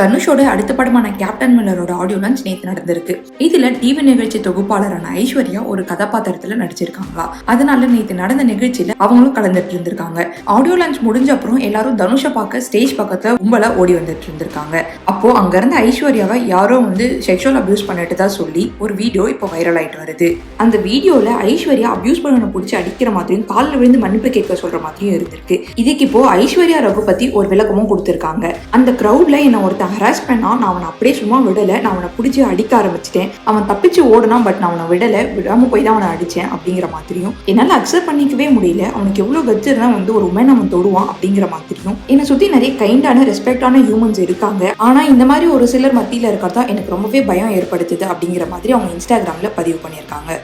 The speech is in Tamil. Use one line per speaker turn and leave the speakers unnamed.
தனுஷோட அடுத்த படமான கேப்டன் மில்லரோட ஆடியோ லான்ச் நேத்து நடந்திருக்கு. இதுல டிவி நிகழ்ச்சி தொகுப்பாளரான ஐஸ்வர்யா ஒரு கதாபாத்திரத்துல நடிச்சிருக்காங்களா? அதனால நேத்து நடந்த நிகழ்ச்சியில அவங்களும் கலந்துட்டு இருந்திருக்காங்க. ஆடியோ லான்ச் முடிஞ்ச அப்புறம் எல்லாரும் தனுஷை பார்க்க ஸ்டேஜ் பக்கத்துல கும்பலா ஓடி வந்துட்டு இருந்திருக்காங்க. அப்போ அங்க இருந்த ஐஸ்வர்யாவை யாரோ வந்து செக்ஷுவல் அபியூஸ் பண்ணிட்டு தான் சொல்லி ஒரு வீடியோ இப்போ வைரல் ஆயிட்டு வருது. அந்த வீடியோல ஐஸ்வர்யா அபியூஸ் பண்ணவனை பிடிச்சி அடிக்கிற மாதிரியும் காலில் விழுந்து மன்னிப்பு கேட்க சொல்ற மாதிரியும் இருந்திருக்கு. இதுக்கு இப்போ ஐஸ்வர்யா ரகு பத்தி ஒரு விளக்கமும் கொடுத்திருக்காங்க. அந்த கிரௌட்ல என்ன ஒருத்தன் ஹராஸ் பண்ணா நான் அவனை அப்படியே சும்மா விடல. நான் அவனை பிடிச்சி அடிக்க ஆரம்பிச்சிட்டேன். அவன் தப்பிச்சு ஓடுனான் பட் நான் அவனை விடல. விடாம போய் தான் அவனை அடிச்சேன் அப்படிங்கிற மாதிரியும். என்னால அக்செப்ட் பண்ணிக்கவே முடியல. அவனுக்கு எவ்வளவு கத்து வந்து ஒரு உமன் அவன் தொடுவான் அப்படிங்கிற மாதிரியும். என்னை சுத்தி நிறைய கைண்டான ரெஸ்பெக்டான ஹியூமன்ஸ் இருக்காங்க. ஆனா இந்த மாதிரி ஒரு சிலர் மத்தியில இருக்கிறதா எனக்கு ரொம்பவே பயம் ஏற்படுத்துது அப்படிங்கிற மாதிரி அவங்க இன்ஸ்டாகிராம்ல பதிவு பண்ணியிருக்காங்க.